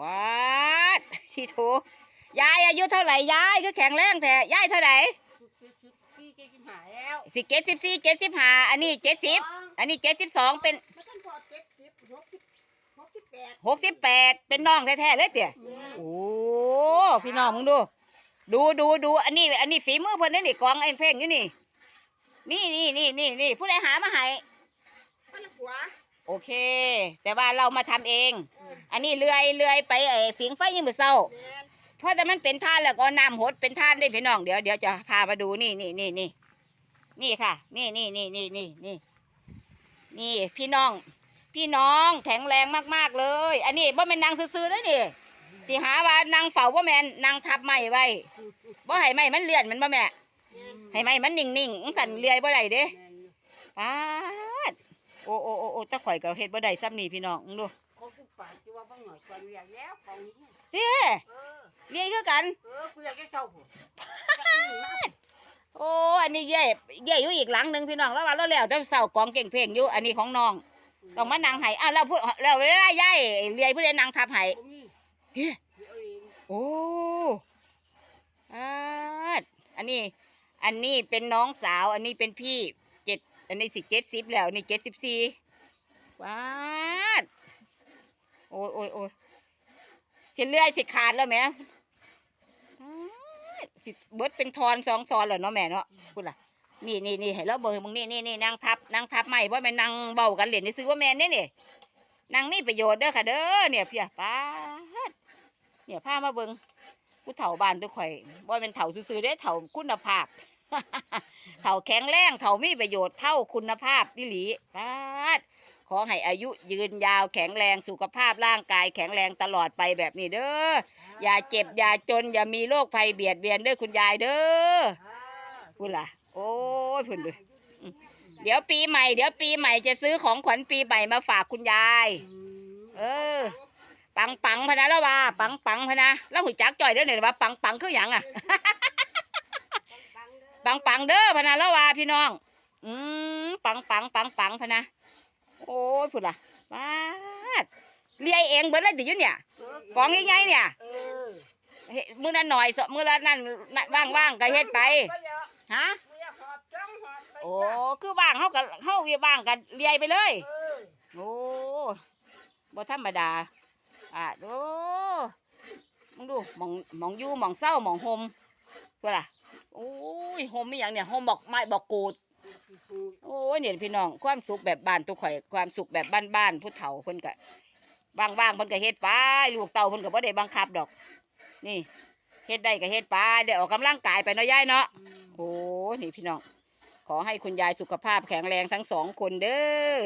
ว้าดสิโถยายอายุเท่าไหร่ยายคือแข็งแรงแท้ยายเท่าไหร่สิเจ็ดสิบสี่เจ็ดสิบห้าอันนี้เจ็ดสิบอันนี้เจ็ดสิบสองเป็นหกสิบแปดเป็นน้องแท้ๆเลยเตี่ยโอ้พี่น้องมึงดู ดูดูดูอันนี้ อันนี้ฝีมือเพิ่นนี่นี่กองไอ้เพลงอยู่นี่ นี่นี่นี่นี่นี่ผู้ใดหามาให้ก็ละหัว โอเค แต่ว่าเรามาทำเอง อันนี้เลื่อยเลื่อยไปไอ้ฝิงไฟยังมือเศร้าแมนเพราะแต่มันเป็นท่านแล้วก็น้ำหดเป็นท่านได้พี่น้องเดี๋ยวเดี๋ยวจะพามาดูนี่นี่นี่นี่นี่ค่ะ นี่นี่นี่นี่นี่นี่นี่พี่น้อง พี่น้องแข็งแรงมากๆเลย อันนี้บ่แม่นนางซื่อๆเลยนี่สิหาว่านางเฝ้าบ่แม่นนางทับไม้ไว้บ่ให้ไม้มันเลื่อนแมันบ่แม่แมนให้ไม้มันนิ่งๆจั่งสั่นเลื่อยบ่ได้เด้แมนอยู่ป๊าด โอ้โอ้โอ้โอ้ตะข่อยก็เฮ็ดบ่ได้ซ้ำนี่พี่น้องมึงดูเขากูปากที่ว่าบ้างหน่อยก่อนอยากแล้วของนี้เด้เออเลื่อยคือกัน เออกูอยากจะเช่าผมโอ้อันนี้เย่เย่อยู่อีกหลังหนึ่งพี่น้องแล้วว่าเราแล้วแต่เสากองเก่งเพลงอยู่อันนี้ของน้องต้องมานั่งไห้อ้าวเราพูดเราเวลาย่ายเลียผู้ใดนั่งทับไห้ผมมีเด้เดี๋ยวเอาเองโอ้อาดอันนี้ อันนี้เป็นน้องสาว อันนี้เป็นพี่ เจ็ดอันนี้สิเจ็ดสิบแล้วนี่เจ็ดสิบสี่ว้าดโอ้ยโอ้ยโอ้ยเส้นเลื่อยสิขาดแล้วแม่สิเบิดเป็นทอนสองซอนแล้วเนาะแม่เนาะพูดล่ะนี่นี่นี่ให้เราเบิ่งมึงนี่นี่นี่นางทับนางทับไม่ว่าแม่นนางเบากันเหรียญนี่ซื้อว่าแม่นนี่นี่นางมีประโยชน์เด้อค่ะเด้อเนี่ยเพียป้าเนี่ยพามาเบิ่งผู้เฒ่าบ้านตัวข่อยว่าเป็นเฒ่าซื่อๆได้เฒ่าคุณภาพ เฒ่าแข็งแรงเฒ่ามีประโยชน์เท่าคุณภาพดิหลีป้าดขอให้อายุยืนยาวแข็งแรงสุขภาพร่างกายแข็งแรงตลอดไปแบบนี้เด้อ อย่าเจ็บ อย่าจน อย่ามีโรคภัยเบียดเบียนเด้อคุณยายเด้อพูดล่ะ โอ้ยพุ่นดูเดี๋ยวปีใหม่เดี๋ยวปีใหม่จะซื้อของขวัญปีใหม่มาฝากคุณยาย เออ ปังปังพะนะแล้วว่า ปังปังพะนะแล้วหุ่จักจ่อยเด้อเนี่ยว่าปังปังคือหยังอะ ปังปังเด้อพะนะล้วว่าพี่น้อง อืมปังปังปังปังพะนะ โอ้ยพุ่นล่ะป้าดเลียเองเบิดเลยติอยู่เนี่ยกองใหญ่ๆเนี่ยเฮ็ดมื้อนั้นหน่อยสมื้อละนั่นน่ะว่างๆก็เฮ็ดไป ฮะ โอ้ คือว่างเขากับเขาเวียว่างกันเลียไปเลยเออโอ้บ่ธรรมดา อะโอ้มึงดูมองมองอยู่มองเศร้ามองโฮมเพื่อล่ะ โอ้ยโฮมมีอย่างเนี่ยโฮมบอกไม้บอกกูดโอ้ยเนี่ยพี่น้องความสุขแบบบ้านตุกข่อยความสุขแบบบ้านๆผู้เฒ่าเพิ่นก็ว่างๆเพิ่นก็เฮ็ดไปลูกเต่าเพิ่นก็บ่ได้บังคับดอก นี่เฮ็ดได้ก็เฮ็ดไปได้ออกกำลังกายไปเนาะยายเนาะโอ้นี่พี่น้องขอให้คุณยายสุขภาพแข็งแรงทั้งสองคนเด้อ